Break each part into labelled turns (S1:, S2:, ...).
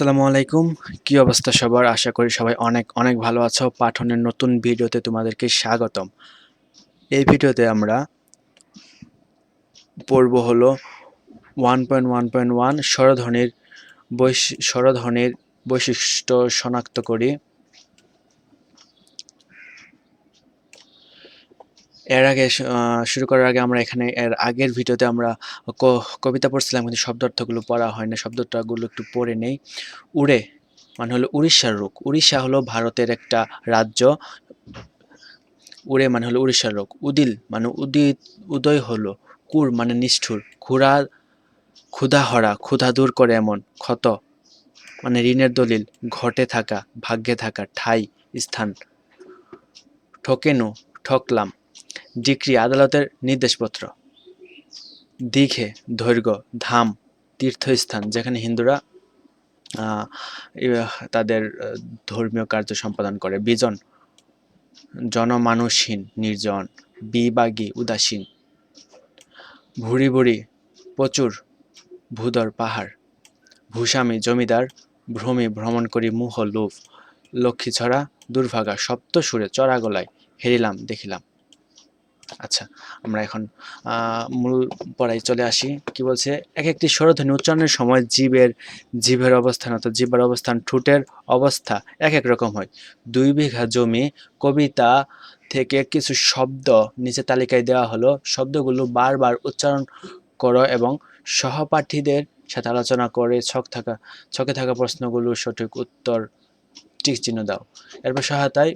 S1: আসসালামু আলাইকুম। কি অবস্থা সবার? আশা করি সবাই অনেক অনেক ভালো আছো। পাঠনের নতুন ভিডিওতে তোমাদেরকে স্বাগতম। এই ভিডিওতে আমরা পড়ব হলো one point one point one স্বরধ্বনির বৈশ, স্বরধ্বনির বৈশিষ্ট্য শনাক্ত করি। এর আগে শুরু করার আগে আমরা এখানে এর আগের ভিডিওতে আমরা কবিতা পড়ছিলাম কিন্তু শব্দার্থগুলো পড়া হয় না শব্দটাগুলো একটু পড়ে নেই। উড়ে মানে হলো উড়িষ্যার রোগ। উড়িষ্যা হলো ভারতের একটা রাজ্য। উড়ে মানে হলো উড়িষ্যার রোগ। উদিল মানে উদিত, উদয় হলো। কুর মানে নিষ্ঠুর। ক্ষুরা ক্ষুধা হরা ক্ষুধা দূর করে এমন। ক্ষত মানে ঋণের দলিল। ঘটে থাকা, ভাগ্যে থাকা, ঠাই, স্থান। ঠকেনু, ঠকলাম। ডিক্রি আদালতের নির্দেশপত্র। দীঘে, দৈর্ঘ্য, ধাম, তীর্থস্থান, যেখানে হিন্দুরা তাদের ধর্মীয় কার্য সম্পাদন করে। বিজন, জনমানুষহীন, নির্জন বিবাগী উদাসীন, ভুরি ভুরি, প্রচুর ভূদর পাহাড়, ভূস্বামী, জমিদার, ভ্রমী, ভ্রমণ করি মুহ, লোভ, লক্ষ্মী ছড়া, দুর্ভাগা সপ্ত সুরে চড়া গলায় হেরিলাম, দেখিলাম। আচ্ছা আমরা এখন মূল পড়ায় চলে আসি। কি বলছে? এক একটি স্বরধ্বনি, উচ্চারণের সময় জীবের জীবের অবস্থান অর্থাৎ জীবের অবস্থান, ঠোঁটের অবস্থা এক এক রকম হয়। দুই বিঘা জমি, কবিতা থেকে কিছু শব্দ নিচে তালিকায় দেওয়া হলো। শব্দগুলো বারবার উচ্চারণ করো এবং সহপাঠীদের সাথে আলোচনা করে ছক থাকা, ছকে থাকা প্রশ্নগুলোর সঠিক উত্তর, টিক চিহ্ন দাও। এরপর সহায়তায়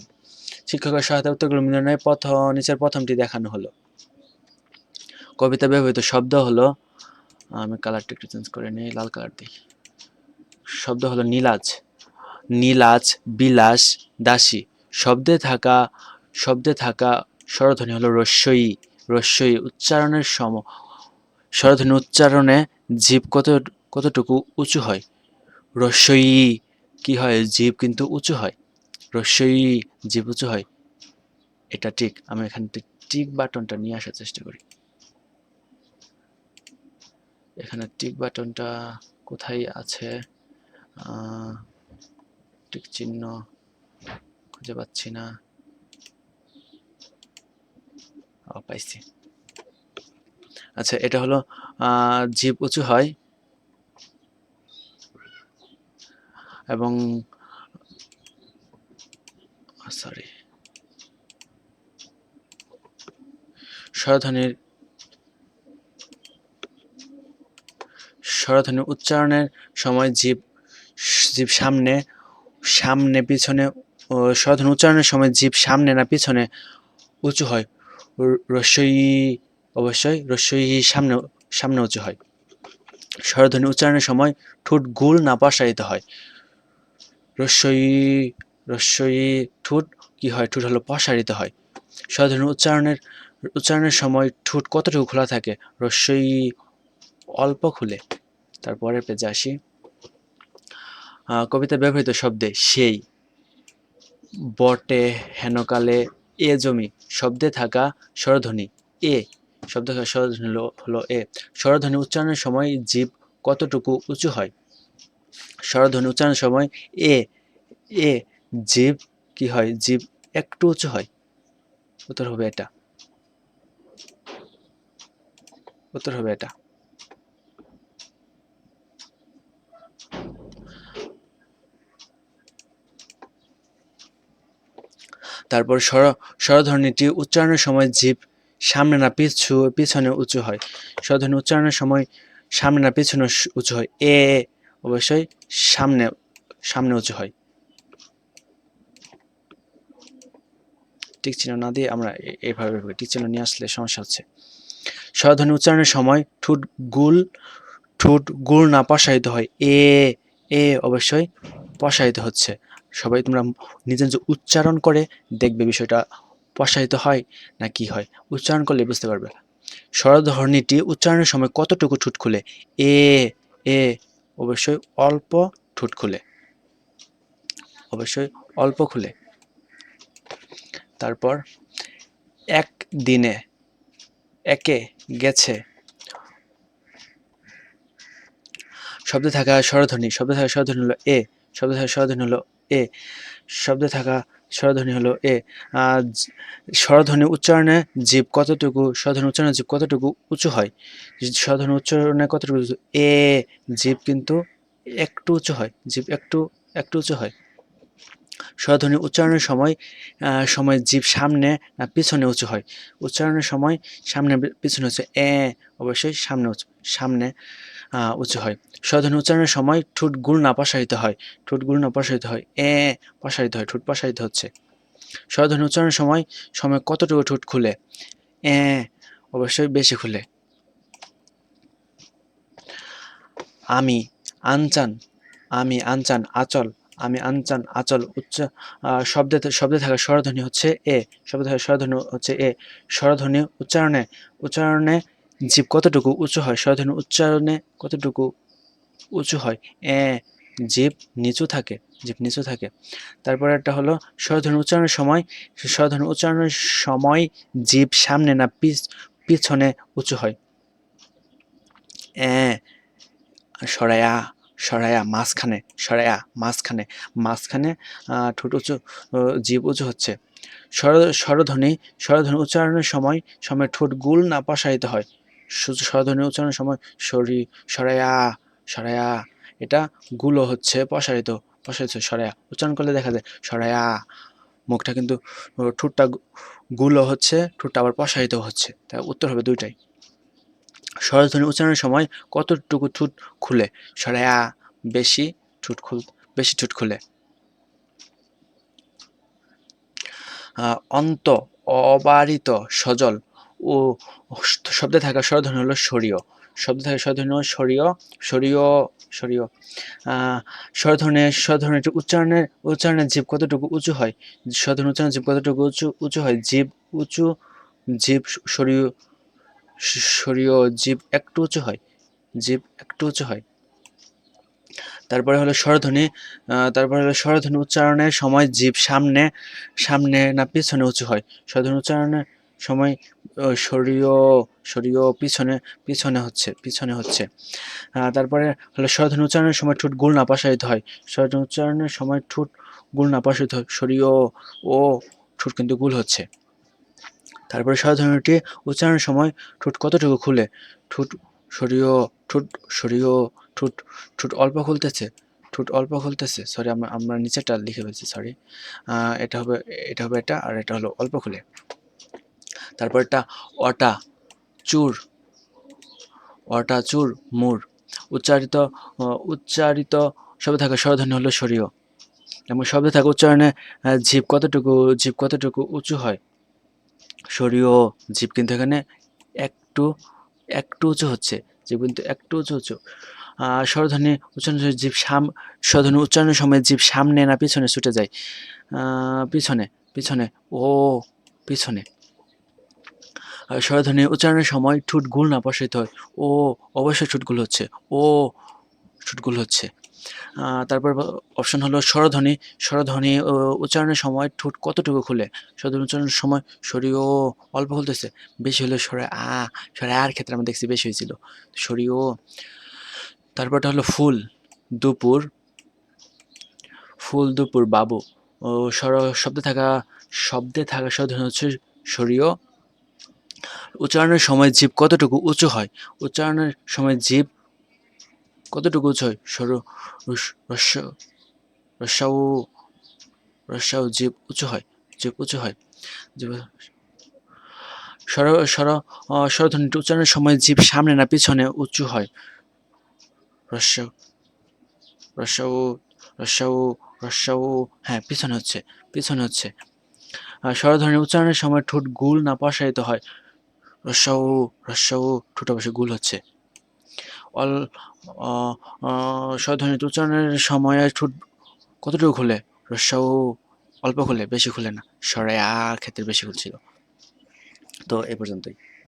S1: শিক্ষকের সহায়তায় উত্তরগুলো মিলনের প্রথম, নিচের প্রথমটি দেখানো হলো। কবিতা ব্যবহৃত শব্দ হলো, আমি কালারটা একটু চেঞ্জ করে নিই, লাল কালার দিই। শব্দ হলো নীলাজ। নীলাজ, বিলাস, দাসী। শব্দে থাকা শব্দে থাকা স্বরধ্বনি হলো রস্যই রস্যই উচ্চারণের সম, স্বরধ্বনি উচ্চারণে জীব কত, কতটুকু উঁচু হয়? রস্যই, কি হয়? জীব কিন্তু উঁচু হয়। রস্যই জীব উঁচু হয়, এটা ঠিক। আমি এখান থেকে টিক বাটনটা নিয়ে আসার চেষ্টা করি। এখানে টিক বাটনটা কোথায় আছে? টিক চিহ্ন খুঁজে পাচ্ছি না। পাইছি। আচ্ছা এটা হলো জীব উঁচু হয়। এবং সরি। স্বরধ্বনির স্বরধ্বনির উচ্চারণের সময় জীব জীব সামনে সামনে, পিছনে স্বরধ্বনি উচ্চারণের সময় জীব সামনে না পিছনে উঁচু হয়। রস্যই অবশ্যই রস্যই সামনে সামনে উঁচু হয়। স্বরধ্বনি উচ্চারণের সময় ঠোঁট গোল না প্রসারিত হয়। রস্যই রস্যই ঠোঁট, কি হয়? ঠোঁট হলো প্রসারিত হয়। স্বরধ্বনি উচ্চারণের উচ্চারণের সময় ঠোঁট কতটুকু খোলা থাকে? রস্যই অল্প খুলে। তারপরে পেজে আসি। কবিতা ব্যবহৃত শব্দে সেই। বটে, হেনকালে, এ জমি। শব্দে থাকা স্বরধ্বনি, এ। শব্দে স্বরধ্বনি হলো এ। স্বরধ্বনি উচ্চারণের সময় জীব কতটুকু উঁচু হয়? স্বরধ্বনি উচ্চারণের সময় এ এ। জীব কি হয়? জীব একটু উঁচু হয়। উত্তর হবে এটা। উত্তর হবে এটা। তারপর স্বর, স্বরধ্বনিটি উচ্চারণের সময় জীব সামনে না পিছু, পিছনে উঁচু হয়। স্বরধ্বনি উচ্চারণের সময় সামনে না পিছনে উঁচু হয়। এ অবশ্যই সামনে সামনে উঁচু হয়। টিক চিহ্ন না দিয়ে আমরা এ- এভাবে এভাবে টিক চিহ্ন নিয়ে আসলে সমস্যা হচ্ছে। স্বরধ্বনি উচ্চারণের সময় ঠোঁট গুল ঠোঁট গুল না প্রসারিত হয়, এ এ অবশ্যই প্রসারিত হচ্ছে। সবাই তোমরা নিজে নিজে উচ্চারণ করে দেখবে বিষয়টা প্রসারিত হয় না কি হয়। উচ্চারণ করলে বুঝতে পারবে। স্বরধ্বনিটি উচ্চারণের সময় কতটুকু ঠোঁট খুলে? এ এ অবশ্যই অল্প ঠোঁট খুলে। অবশ্যই অল্প খুলে। তারপর এক দিনে একে গেছে। শব্দে থাকা স্বরধ্বনি, শব্দে থাকা স্বরধ্বনি হলো এ, শব্দে থাকা স্বরধ্বনি হলো এ, শব্দে থাকা স্বরধ্বনি হলো এ। স্বরধ্বনি উচ্চারণে জীব কতটুকু, স্বরধ্বনি উচ্চারণে জীব কতটুকু উঁচু হয়? স্বরধ্বনি উচ্চারণে কতটুকু? এ, জীব কিন্তু একটু উঁচু হয়, জীব একটু একটু উঁচু হয়। স্বরধ্বনি উচ্চারণের সময় সময় জীব সামনে, না পিছনে উঁচু হয়। উচ্চারণের সময় সামনে পিছনে উঁচু এ, অবশ্যই সামনে উঁচু সামনে উঁচু হয়। স্বরধ্বনি উচ্চারণের সময় ঠোঁট গুল না প্রসারিত হয়। ঠোঁট গুল না প্রসারিত হয়, এ, প্রসারিত হয়, ঠোঁট প্রসারিত হচ্ছে। স্বরধ্বনি উচ্চারণের সময় সময় কতটুকু ঠোঁট খুলে? এ, অবশ্যই বেশি খুলে। আমি, আনচান আমি, আনচান, আচল আমি আনচান, আচল, উচ্চ শব্দে শব্দে থাকা স্বরধ্বনি হচ্ছে এ, শব্দে থাকা স্বরধ্বনি হচ্ছে এ, স্বরধ্বনি উচ্চারণে উচ্চারণে জীব কতটুকু উঁচু হয়? স্বরধ্বনি উচ্চারণে কতটুকু উঁচু হয়? এ, জীব নিচু থাকে, জীব নিচু থাকে। তারপর একটা হলো স্বরধ্বনি উচ্চারণের সময় স্বরধ্বনি উচ্চারণের সময় জীব সামনে না পিছ, পিছনে উঁচু হয়। এ, সরায়া সরায়া মাঝখানে সরায়া মাঝখানে মাঝখানে ঠোঁট উঁচু জীব উঁচু হচ্ছে। স্বর, স্বরধ্বনি স্বরধ্বনি উচ্চারণের সময় সময় ঠোঁট গুল না প্রসারিত হয়। স্বরধ্বনি উচ্চারণের সময় সরি, সরায়া সরায়া, এটা গুলো হচ্ছে প্রসারিত প্রসারিত সরায়া। উচ্চারণ করলে দেখা যায় সরায়া, মুখটা কিন্তু ঠোঁটটা গুলো হচ্ছে, ঠোঁটটা আবার প্রসারিত হচ্ছে। তাই উত্তর হবে দুইটাই। স্বরধ্বনি উচ্চারণের সময় কতটুকু ঠোঁট খুলে? সরায়া বেশি ঠোঁট খুল বেশি ঠোঁট খুলে। অন্ত অবারিত সজল ও শব্দে থাকা স্বরধ্বনি হলো সরীয় শব্দে থাকা স্বরধ্বনি সরীয় সরীয় আহ, স্বরধ্বনি স্বরধ্বনিটি উচ্চারণের উচ্চারণের জীব কতটুকু উঁচু হয়? স্বরধ্বনি উচ্চারণের জীব কতটুকু উঁচু উঁচু হয়? জীব উঁচু জীব সরীয় সরীয় জীব একটু উঁচু হয় জীব একটু উঁচু হয়। তারপরে হলো স্বরধ্বনি তারপরে হলো স্বরধ্বনি উচ্চারণের সময় জীব সামনে সামনে না পিছনে উঁচু হয়। স্বরধ্বনি উচ্চারণের সময় আহ, সরীয় সরীয় পিছনে পিছনে হচ্ছে পিছনে হচ্ছে। তারপরে হলো স্বরধ্বনি উচ্চারণের সময় ঠোঁট গুল না প্রসারিত হয়। স্বরধ্বনি উচ্চারণের সময় ঠোঁট গুল না প্রসারিত হয় সরীয় ও ঠোঁট কিন্তু গুল হচ্ছে। তারপরে স্বরধ্বনিটি উচ্চারণের সময় ঠোঁট কতটুকু খুলে? ঠোঁট সরীয় ঠোঁট সরীয়, ঠোঁট ঠোঁট অল্প খুলতেছে, ঠোঁট অল্প খুলতেছে। সরি আমরা আমরা নিচেরটা লিখে ফেলছি সরি এটা হবে এটা হবে এটা আর এটা হলো অল্প খুলে। তারপর এটা অটা, চুর অটা, চুর, মুর। উচ্চারিত উচ্চারিত শব্দে থাকা স্বরধ্বনি হলো সরীয়। এবং শব্দে থাকা উচ্চারণে জীব কতটুকু জীব কতটুকু উঁচু হয়? সরীয় জীব কিন্তু এখানে একটু একটু উঁচু হচ্ছে জীব কিন্তু একটু উঁচু উঁচু। স্বরধ্বনি উচ্চারণ জীব সাম, স্বরধ্বনি উচ্চারণের সময় জীব সামনে না পিছনে ছুটে যায়। পিছনে পিছনে, ও, পিছনে। স্বরধ্বনি উচ্চারণের সময় ঠোঁট গুল না প্রসারিত হয়, ও, অবশ্যই ঠোঁটগুলো হচ্ছে, ও ঠোঁটগুলো হচ্ছে। তারপর অপশন হলো স্বরধ্বনি। স্বরধ্বনি উচ্চারণের সময় ঠোঁট কতটুকু খুলে? স্বরধ্বনি উচ্চারণের সময় শরীর ও অল্প খুলতেছে, বেশি হলে সরে আ সরে আর ক্ষেত্রে আমরা দেখছি বেশি হয়েছিল। শরীর ও তারপরটা হলো ফুল, দুপুর ফুল, দুপুর, বাবু। ও, স্বর, শব্দে থাকা শব্দে থাকা স্বরধ্বনি হচ্ছে শরীয় উচ্চারণের সময় জীব কতটুকু উঁচু হয়? উচ্চারণের সময় জীব কতটুকু হয় সর রস্য রস্যাউ রস্যাউ জীব উঁচু হয় জীব উঁচু হয় জীব স্বর আহ, স্বরধ্বনিটি উচ্চারণের সময় জীব সামনে না পিছনে উঁচু হয়। রস্য রস্যাউ রস্যাউ রস্যাউ হ্যাঁ পিছনে হচ্ছে পিছনে হচ্ছে। আহ, স্বরধ্বনি উচ্চারণের সময় ঠোঁট গুল না প্রসারিত হয়। রস্যাউ রস্যাউ ঠোঁট অবশ্যই গুল হচ্ছে। অল আহ, উচ্চারণের সময় ঠোঁট কতটুকু খুলে? রসাও অল্প খুলে বেশি খুলে না। সরে আর ক্ষেত্রে বেশি খুলছিল। তো এ পর্যন্তই।